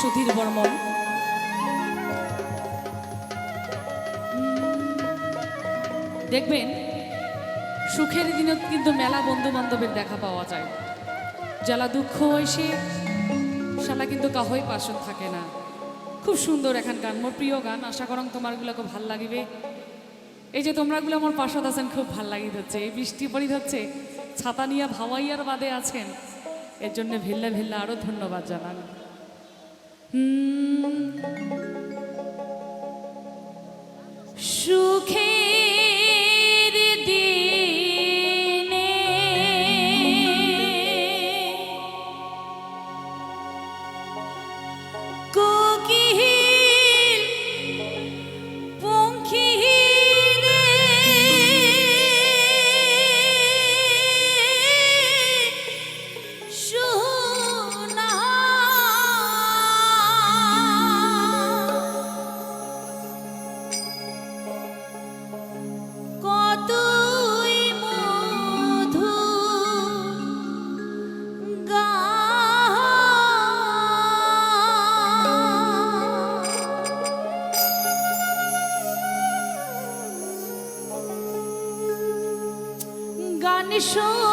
সুধীর বর্মন দেখবেন, সুখের দিনে কিন্তু মেলা বন্ধু বান্ধবের দেখা পাওয়া যায়। জ্বালা দুঃখ এসে শালা কিন্তু কাহই পাশন থাকে না। খুব সুন্দর এখন গান মোর প্রিয় গান, আশা করং খুব ভালো লাগিবে। এই যে তোমরাগুলো আমার পাশত আছেন, খুব ভালো লাগি হচ্ছে এই বৃষ্টি পড়ি হচ্ছে, ছাতা নিয়ে ভাওয়াইয়ার বাদে আছেন। এর জন্য ভিল্লা ভিল্লা আরও ধন্যবাদ জানান। Mm. Shukin. 你说。